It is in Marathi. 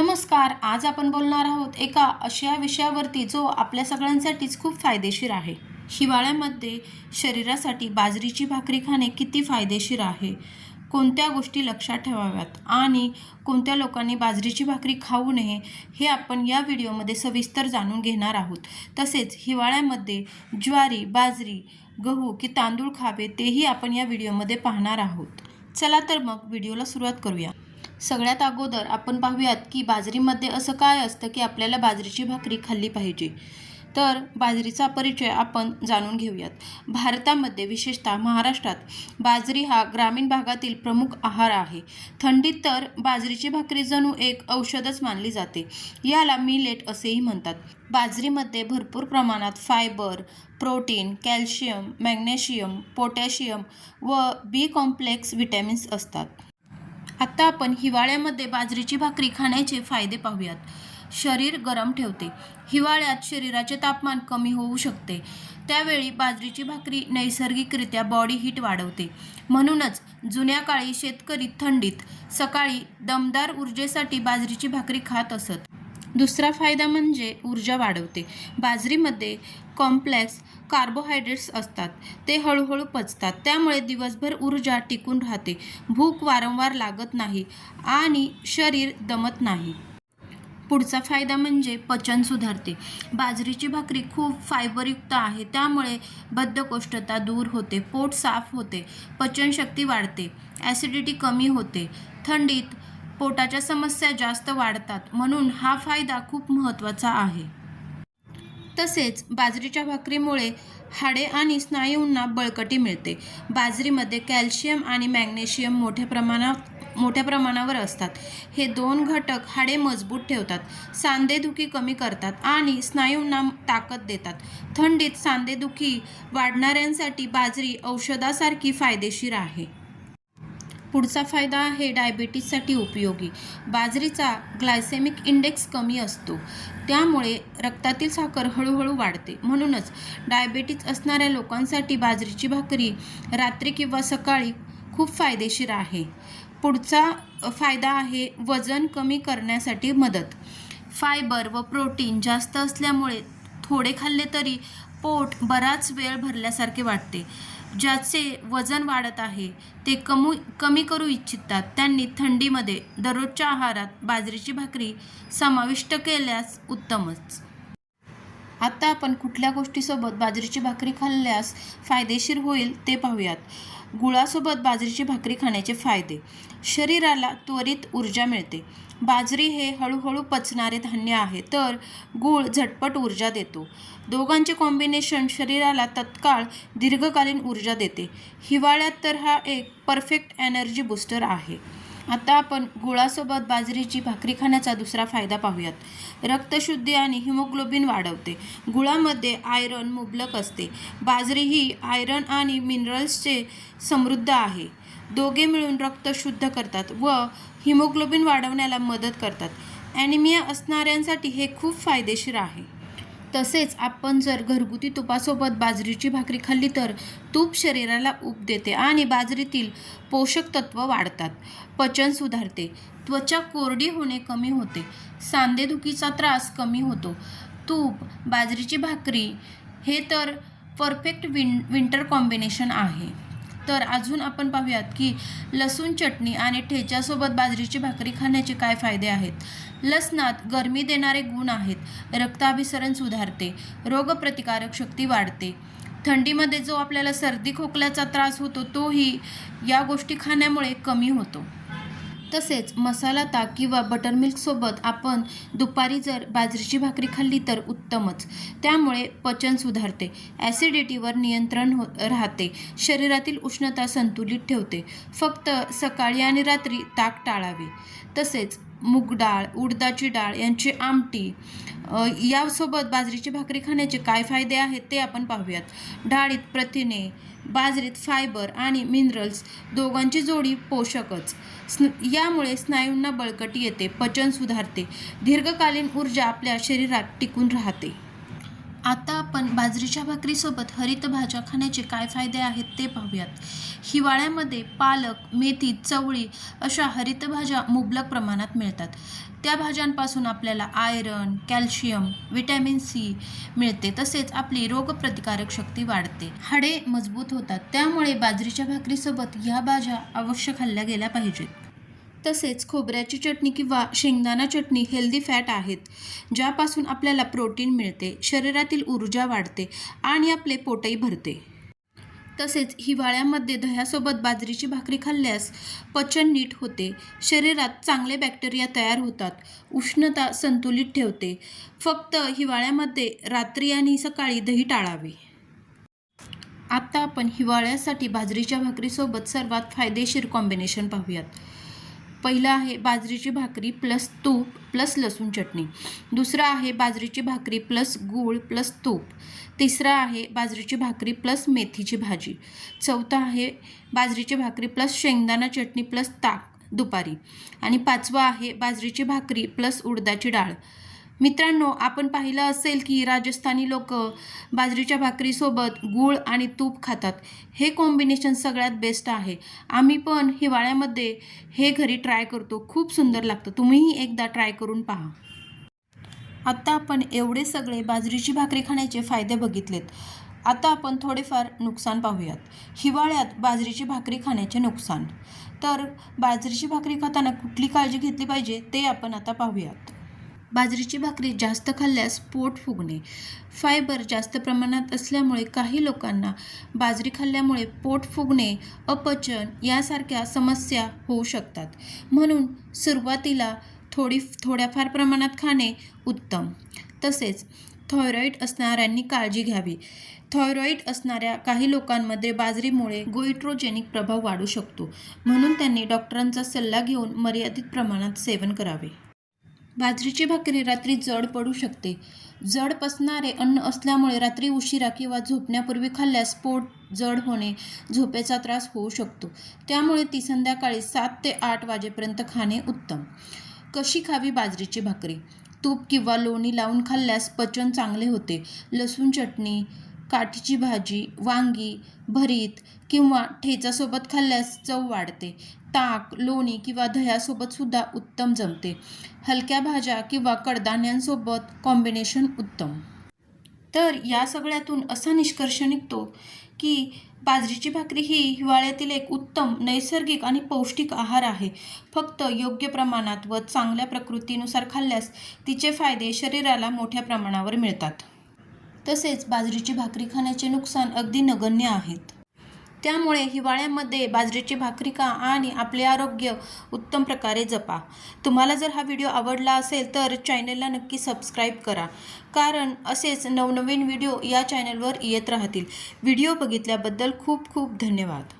नमस्कार आज आपण बोलणार आहोत एका अशा विषयावरती जो आपल्या सगळ्यांसाठीच खूप फायदेशीर आहे. हिवाळ्यामध्ये शरीरासाठी बाजरीची भाकरी खाणे किती फायदेशीर आहे? कोणत्या गोष्टी लक्षात ठेवाव्यात? आणि कोणत्या लोकांनी बाजरीची भाकरी खाऊ नये हे आपण या व्हिडिओमध्ये सविस्तर जाणून घेणार आहोत. तसेच हिवाळ्यामध्ये ज्वारी बाजरी गहू की तांदूळ खावे तेही आपण या व्हिडिओमध्ये पाहणार आहोत. चला तर मग व्हिडिओला सुरुवात करूया. सगळ्यात अगोदर आपण पाहूयात की बाजरीमध्ये असं काय असतं की आपल्याला बाजरीची भाकरी खाल्ली पाहिजे. तर बाजरीचा परिचय आपण जाणून घेऊयात. भारतामध्ये विशेषतः महाराष्ट्रात बाजरी हा ग्रामीण भागातील प्रमुख आहार आहे. थंडीत तर बाजरीची भाकरी जणू एक औषधच मानली जाते. याला मिलेट असेही म्हणतात. बाजरीमध्ये भरपूर प्रमाणात fibre protein calcium magnesium potassium व बी कॉम्प्लेक्स व्हिटॅमिन्स असतात. आता आपण हिवाळ्यामध्ये बाजरीची भाकरी खाण्याचे फायदे पाहूयात. शरीर गरम ठेवते. हिवाळ्यात शरीराचे तापमान कमी होऊ शकते. त्यावेळी बाजरीची भाकरी नैसर्गिकरित्या बॉडी हीट वाढवते. म्हणूनच जुन्या काळी शेतकरी थंडीत सकाळी दमदार ऊर्जेसाठी बाजरीची भाकरी खात असत. दुसरा फायदा म्हणजे ऊर्जा वाढवते. बाजरीमध्ये कॉम्प्लेक्स कार्बोहायड्रेट्स असतात. ते हळूहळू पचतात. त्यामुळे दिवसभर ऊर्जा टिकून राहते. भूक वारंवार लागत नाही आणि शरीर दमत नाही. पुढचा फायदा म्हणजे पचन सुधारते. बाजरीची भाकरी खूप फायबरयुक्त आहे. त्यामुळे बद्धकोष्ठता दूर होते. पोट साफ होते. पचनशक्ती वाढते. ॲसिडिटी कमी होते. थंडीत पोटाच्या समस्या जास्त वाढतात म्हणून हा फायदा खूप महत्त्वाचा आहे. तसेच बाजरीच्या भाकरीमुळे हाडे आणि स्नायूंना बळकटी मिळते. बाजरीमध्ये कॅल्शियम आणि मॅग्नेशियम मोठ्या प्रमाणात मोठ्या प्रमाणावर असतात. हे दोन घटक हाडे मजबूत ठेवतात सांधेदुखी कमी करतात आणि स्नायूंना ताकद देतात. थंडीत सांधेदुखी वाढणाऱ्यांसाठी बाजरी औषधासारखी फायदेशीर आहे. पुढचा फायदा आहे डायबिटीससाठी उपयोगी. बाजरीचा ग्लायसेमिक इंडेक्स कमी असतो. त्यामुळे रक्तातील साखर हळूहळू वाढते. म्हणूनच डायबिटीज असणाऱ्या लोकांसाठी बाजरीची भाकरी रात्री किंवा सकाळी खूप फायदेशीर आहे. पुढचा फायदा आहे वजन कमी करण्यासाठी मदत. फायबर व प्रोटीन जास्त असल्यामुळे थोडे खाल्ले तरी पोट बराच वेळ भरल्यासारखे वाटते. ज्याचे वजन वाढत आहे ते कमू कमी करू इच्छितात. त्यांनी थंडीमध्ये दररोजच्या आहारात बाजरीची भाकरी समाविष्ट केल्यास उत्तमच. आता आपण कुठल्या गोष्टीसोबत बाजरीची भाकरी खाल्ल्यास फायदेशीर होईल ते पाहूयात. गुळासोबत बाजरीची भाकरी खाण्याचे फायदे. शरीराला त्वरित ऊर्जा मिळते. बाजरी हे हळूहळू पचणारे धान्य आहे तर गूळ झटपट ऊर्जा देतो. दोघांचे कॉम्बिनेशन शरीराला तत्काळ दीर्घकालीन ऊर्जा देते. हिवाळ्यात तर हा एक परफेक्ट एनर्जी बूस्टर आहे. आता आपण गुळासोबत बाजरीची भाकरी खाण्याचा दुसरा फायदा पाहूयात. रक्तशुद्धी आणि हिमोग्लोबिन वाढवते. गुळामध्ये आयरन मुबलक असते. बाजरी ही आयरन आणि मिनरल्सचे समृद्ध आहे. दोघे मिळून रक्त शुद्ध करतात व हिमोग्लोबिन वाढवण्याला मदत करतात. ॲनिमिया असणाऱ्यांसाठी हे खूप फायदेशीर आहे. तसेच आपण जर घरगुती तुपासोबत बाजरीची भाकरी खाल्ली तर तूप शरीराला ऊब देते आणि बाजरीतील पोषक तत्व वाढतात. पचन सुधारते. त्वचा कोरडी होणे कमी होते. सांधेदुखीचा त्रास कमी होतो. तूप बाजरीची भाकरी हे तर परफेक्ट विन विंटर कॉम्बिनेशन आहे. तर अजून आपण पाहूयात की लसूण चटणी आणि ठेच्यासोबत बाजरीची भाकरी खाण्याचे काय फायदे आहेत? लसणात गरमी देणारे गुण आहेत. रक्ताभिसरण सुधारते. रोगप्रतिकारक शक्ती वाढते. थंडीमध्ये जो आपल्याला सर्दी खोकल्याचा त्रास होतो तोही या गोष्टी खाण्यामुळे कमी होतो. तसेच मसाला ताक किंवा बटरमिल्कसोबत आपण दुपारी जर बाजरीची भाकरी खाल्ली तर उत्तमच. त्यामुळे पचन सुधारते. ॲसिडिटीवर नियंत्रण हो राहते. शरीरातील उष्णता संतुलित ठेवते. फक्त सकाळी आणि रात्री ताक टाळावे. तसेच मूग डाळ उडदाची डाळ यांची आमटी यासोबत बाजरीची भाकरी खाण्याचे काय फायदे आहेत ते आपण पाहूयात. डाळीत प्रथिने बाजरीत फायबर आणि मिनरल्स दोघांची जोडी पोषकच. स्न यामुळे स्नायूंना बळकटी येते पचन सुधारते. दीर्घकालीन ऊर्जा आपल्या शरीरात टिकून राहते. आता आपण बाजरीच्या भाकरीसोबत हरित भाज्या खाण्याचे काय फायदे आहेत ते पाहूयात. हिवाळ्यामध्ये पालक मेथी चवळी अशा हरित भाज्या मुबलक प्रमाणात मिळतात. त्या भाज्यांपासून आपल्याला आयरन कॅल्शियम विटॅमिन सी मिळते. तसेच आपली रोगप्रतिकारक शक्ती वाढते. हाडे मजबूत होतात. त्यामुळे बाजरीच्या भाकरीसोबत ह्या भाज्या अवश्य खाल्ल्या गेल्या पाहिजेत. तसेच खोबऱ्याची चटणी किंवा शेंगदाणा चटणी हेल्दी फॅट आहेत ज्यापासून आपल्याला प्रोटीन मिळते शरीरातील ऊर्जा वाढते आणि आपले पोटही भरते. तसेच हिवाळ्यामध्ये दह्यासोबत बाजरीची भाकरी खाल्ल्यास पचन नीट होते शरीरात चांगले बॅक्टेरिया तयार होतात उष्णता संतुलित ठेवते. फक्त हिवाळ्यामध्ये रात्री आणि सकाळी दही टाळावे. आता आपण हिवाळ्यासाठी बाजरीच्या भाकरीसोबत सर्वात फायदेशीर कॉम्बिनेशन पाहूयात. पहिलं आहे बाजरीची भाकरी प्लस तूप प्लस लसूण चटणी. दुसरं आहे बाजरीची भाकरी प्लस गूळ प्लस तूप. तिसरं आहे बाजरीची भाकरी प्लस मेथीची भाजी. चौथं आहे बाजरीची भाकरी प्लस शेंगदाणा चटणी प्लस ताक दुपारी. आणि पाचवं आहे बाजरीची भाकरी प्लस उडदाची डाळ. मित्रांनो आपण पाहिलं असेल की राजस्थानी लोक बाजरीच्या भाकरीसोबत गूळ आणि तूप खातात. हे कॉम्बिनेशन सगळ्यात बेस्ट आहे. आम्ही पण हिवाळ्यामध्ये हे घरी ट्राय करतो. खूप सुंदर लागतं. तुम्हीही एकदा ट्राय करून पहा. आत्ता आपण एवढे सगळे बाजरीची भाकरी खाण्याचे फायदे बघितलेत. आता आपण थोडेफार नुकसान पाहूयात. हिवाळ्यात बाजरीची भाकरी खाण्याचे नुकसान. तर बाजरीची भाकरी खाताना कुठली काळजी घेतली पाहिजे ते आपण आता पाहूयात. बाजरीची भाकरी जास्त खाल्ल्यास पोट फुगणे. फायबर जास्त प्रमाणात असल्यामुळे काही लोकांना बाजरी खाल्ल्यामुळे पोट फुगणे अपचन यासारख्या समस्या होऊ शकतात. म्हणून सुरुवातीला थोडी थोड्याफार प्रमाणात खाणे उत्तम. तसेच थायरॉईड असणाऱ्यांनी काळजी घ्यावी. थायरॉईड असणाऱ्या काही लोकांमध्ये बाजरीमुळे गोइट्रोजेनिक प्रभाव वाढू शकतो. म्हणून त्यांनी डॉक्टरांचा सल्ला घेऊन मर्यादित प्रमाणात सेवन करावे. बाजरीची भाकरी रात्री जड पडू शकते. जड पसणारे अन्न असल्यामुळे रात्री उशिरा किंवा झोपण्यापूर्वी खाल्ल्यास पोट जड होणे झोपेचा त्रास होऊ शकतो. त्यामुळे ती संध्याकाळी सात ते आठ वाजेपर्यंत खाणे उत्तम. कशी खावी बाजरीची भाकरी? तूप किंवा लोणी लावून खाल्ल्यास पचन चांगले होते. लसूण चटणी काठीची भाजी वांगी भरीत किंवा ठेचासोबत खाल्ल्यास चव वाढते. ताक लोणी किंवा दह्यासोबत सुद्धा उत्तम जमते. हलक्या भाज्या किंवा कडधान्यांसोबत कॉम्बिनेशन उत्तम. तर या सगळ्यातून असा निष्कर्ष निघतो की बाजरीची भाकरी ही हिवाळ्यातील एक उत्तम नैसर्गिक आणि पौष्टिक आहार आहे. फक्त योग्य प्रमाणात व चांगल्या प्रकृतीनुसार खाल्ल्यास तिचे फायदे शरीराला मोठ्या प्रमाणावर मिळतात. तसेच बाजरीची भाकरी खाण्याचे नुकसान अगदी नगण्य आहेत. त्यामुळे हिवाळ्यामध्ये बाजरीची भाकरी खा आणि आपले आरोग्य उत्तम प्रकारे जपा. तुम्हाला जर हा व्हिडिओ आवडला असेल तर चॅनलला नक्की सबस्क्राईब करा. कारण असेच नवनवीन व्हिडिओ या चॅनलवर येत राहतील. व्हिडिओ बघितल्याबद्दल खूप खूप धन्यवाद.